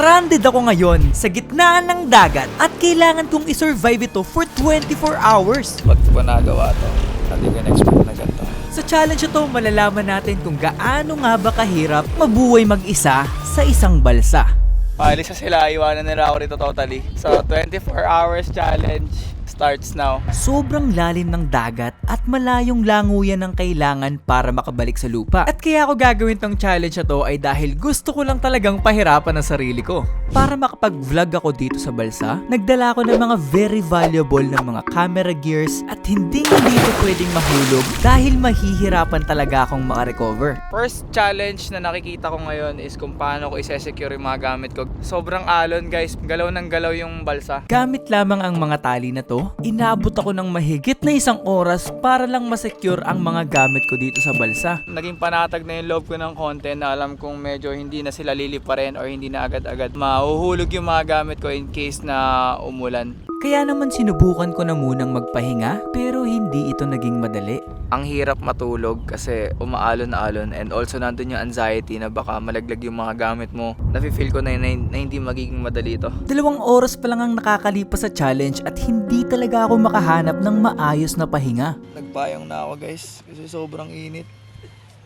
Stranded ako ngayon sa gitna ng dagat at kailangan kong isurvive ito for 24 hours. Ba't ko ba nagawa to? Hindi ko na-expect na ganito. Sa challenge ito, malalaman natin kung gaano nga ba kahirap mabuhay mag-isa sa isang balsa. Paalis na sila, iwanan nila ako rito totally. So, 24 hours challenge starts now. Sobrang lalim ng dagat at malayong languyan ng kailangan para makabalik sa lupa. At kaya ako gagawin tong challenge na to ay dahil gusto ko lang talagang pahirapan ang sarili ko. Para makapag-vlog ako dito sa balsa, nagdala ako ng mga very valuable na mga camera gears at hindi hindi ito pwedeng mahulog dahil mahihirapan talaga akong makarecover. First challenge na nakikita ko ngayon is kung paano ko isa-secure yung mga gamit ko. Sobrang alon guys, galaw ng galaw yung balsa. Gamit lamang ang mga tali na to, inabot ako ng mahigit na isang oras para lang masecure ang mga gamit ko dito sa balsa. Naging panatag na yung loob ko ng content na alam kong medyo hindi na sila liliparin or hindi na agad-agad mahuhulog yung mga gamit ko in case na umulan. Kaya naman sinubukan ko na munang magpahinga pero hindi ito naging madali. Ang hirap matulog kasi umaalon-alon and also nandun yung anxiety na baka malaglag yung mga gamit mo. Nafe-feel ko na, na, na hindi magiging madali to. Dalawang oras pa lang ang nakakalipas sa challenge at hindi talaga ako makahanap ng maayos na pahinga. Nagpayong na ako guys kasi sobrang init.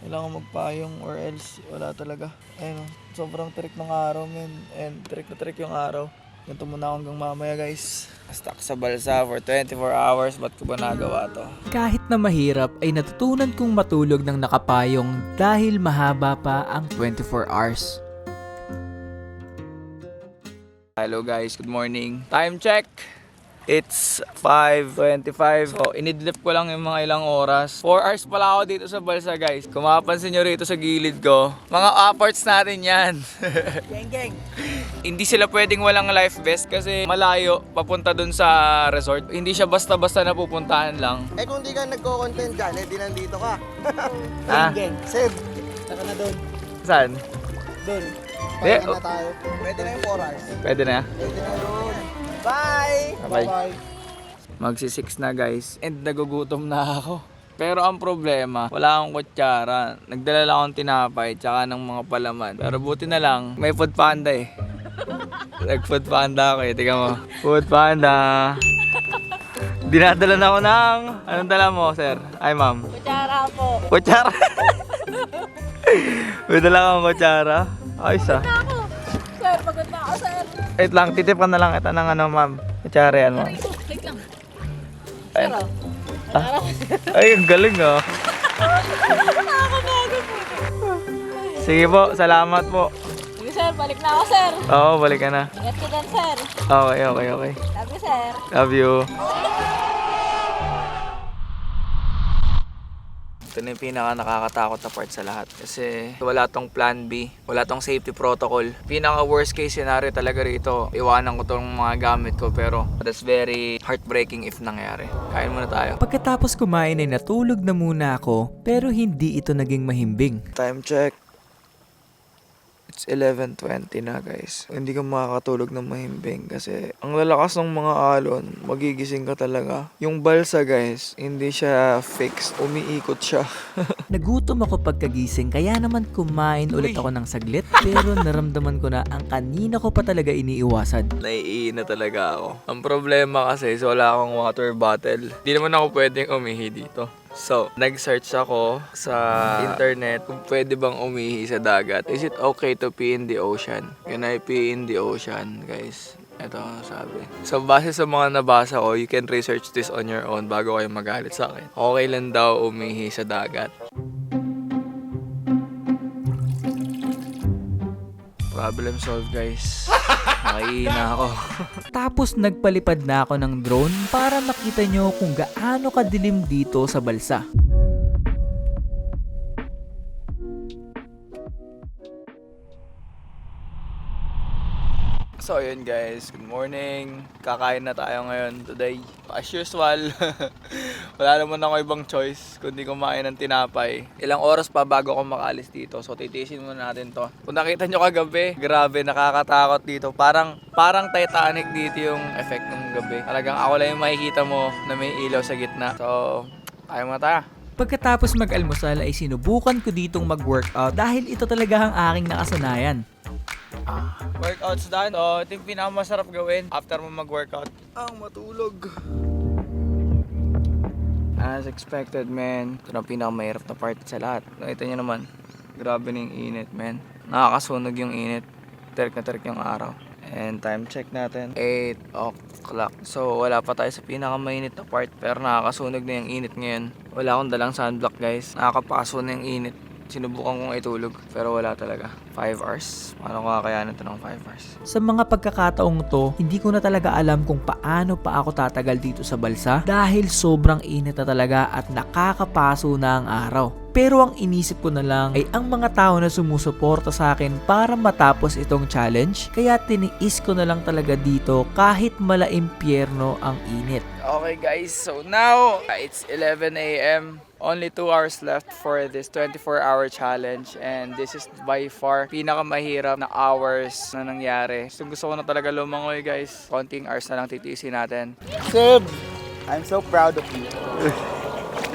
Kailangan magpayong or else wala talaga. Ayun sobrang trick ng araw men and trick na trick yung araw. Ganito muna ako hanggang mamaya guys. Stuck sa balsa for 24 hours. Ba't ko ba nagawa to? Kahit na mahirap ay natutunan kong matulog ng nakapayong dahil mahaba pa ang 24 hours. Hello guys, good morning. Time check. It's 5.25. So, inidlip ko lang yung mga ilang oras. 4 hours pala ako dito sa balsa guys. Kung mapapansin nyo rito sa gilid ko, mga upwards natin yan. Geng geng! Hindi sila pwedeng walang life vest kasi malayo papunta dun sa resort. Hindi siya basta-basta na pupuntahan lang. Eh kung di ka nagko-content dyan, eh di nandito ka. Ah, Geng! Seb, saka na doon. saan? Doon. Eh, Pahinga na tayo. Pwede na yung 4 hours. Pwede na. Pwede na doon. Bye! Bye. Bye-bye. Magsi 6 na guys. And nagugutom na ako. Pero ang problema, wala akong kutsara. Nagdala lang akong tinapay tsaka ng mga palaman. Pero buti na lang, may food panda eh. Nag-food panda ako eh. Tingnan mo. Food panda. Dinadala na ako ng... Anong dala mo, sir? Ay, ma'am. Kutsara po. Kutsara. may dala akong kutsara. Ayos ah. Sir, pagod na ako, sir. Wait lang, titipan na lang kita ng ano, ma'am. Kutsara yan, ma'am. Wait lang. Ay, Sir, oh. Ah. Ay, ang galing ah. Sige po, salamat po. Sir. Balik na ako, sir. Oo, balik ka na. Ingat ka dyan, sir. Okay, okay, okay. Love you, sir. Love you. Ito na yung pinaka nakakatakot na part sa lahat. Kasi wala tong plan B, wala tong safety protocol. Pinaka worst case scenario talaga rito, iwanan ko tong mga gamit ko pero that's very heartbreaking if nangyari. Kain muna tayo. Pagkatapos kumain ay natulog na muna ako pero hindi ito naging mahimbing. Time check. It's 11.20 na guys. Hindi ka makakatulog ng mahimbing kasi ang lalakas ng mga alon, magigising ka talaga. Yung balsa guys, hindi siya fixed. Umiikot siya. Nagutom ako pagkagising kaya naman kumain ulit ako ng saglit pero naramdaman ko na ang kanina ko pa talaga iniiwasan. Naiina talaga ako. Ang problema kasi is wala akong water bottle. Hindi naman ako pwedeng umihi dito. So, nag-search ako sa internet kung pwede bang umihi sa dagat. Is it okay to pee in the ocean? Can I pee in the ocean, guys? Ito ang sabi. So, base sa mga nabasa ko, you can research this on your own bago kayo magalit sa akin. Okay lang daw umihi sa dagat. Problem solved, guys. Nakihina ako. Tapos nagpalipad na ako ng drone para makita nyo kung gaano kadilim dito sa balsa. So yun guys, good morning. Kakain na tayo ngayon today. As usual, wala naman ako ibang choice kundi kumain ng tinapay. Ilang oras pa bago ako makaalis dito. So titiisin muna natin to. Kung nakita nyo kagabi, grabe nakakatakot dito. Parang parang Titanic dito yung effect ng gabi. Talagang ako lang yung makikita mo na may ilaw sa gitna. So, tayo muna tayo. Pagkatapos mag-almusal ay sinubukan ko ditong mag-workout dahil ito talaga ang aking nakasanayan. Workouts done. So, ito yung pinakamasarap gawin after mo mag-workout. Ang matulog. As expected, man. Ito na pinakamahirap na part sa lahat. Nakita nyo naman. Grabe na yung init, man. Nakakasunog yung init. Terk na terk yung araw. And time check natin. 8 o'clock. So, wala pa tayo sa pinakamainit na part. Pero nakakasunog na yung init ngayon. Wala akong dalang sunblock, guys. Nakakapaso na yung init. Sinubukan kong itulog. Pero wala talaga. 5 hours. Paano ko kakayanan ito ng 5 hours? Sa mga pagkakataong to, hindi ko na talaga alam kung paano pa ako tatagal dito sa balsa dahil sobrang init na talaga at nakakapaso na ang araw. Pero ang inisip ko na lang ay ang mga tao na sumusuporta sa akin para matapos itong challenge. Kaya tiniis ko na lang talaga dito kahit mala impyerno ang init. Okay guys, so now it's 11 a.m. Only 2 hours left for this 24-hour challenge and this is by far pinakamahirap na hours na nangyari. So gusto ko na talaga lumangoy guys. Konting hours na lang titiisin natin. Seb, I'm so proud of you.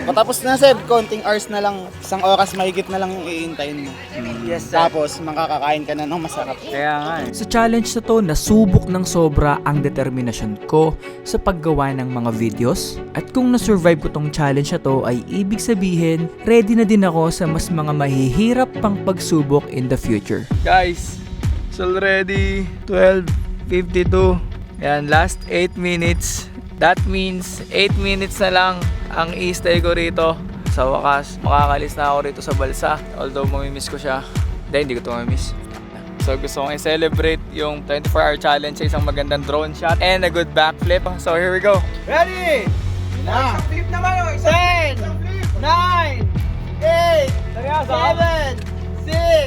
Matapos na, Seb. Konting hours na lang. Isang oras mahigit na lang yung iintayin mo. Yes, Tapos, makakakain ka na ng masarap. Kaya nga eh. Sa challenge na to, nasubok ng sobra ang determinasyon ko sa paggawa ng mga videos. At kung na-survive ko tong challenge na to ay ibig sabihin, ready na din ako sa mas mga mahihirap pang pagsubok in the future. Guys, it's already 12.52. Yan, last 8 minutes. That means 8 minutes na lang ang i-stay ko rito. Sa wakas, makakalis na ako rito sa balsa. Although mamimiss ko siya. Hindi, hindi ko ito mamimiss. So gusto kong i-celebrate yung 24-hour challenge sa isang magandang drone shot and a good backflip. So here we go. Ready? Na! Flip naman yung isa! 10! 9! 8! 7! 6!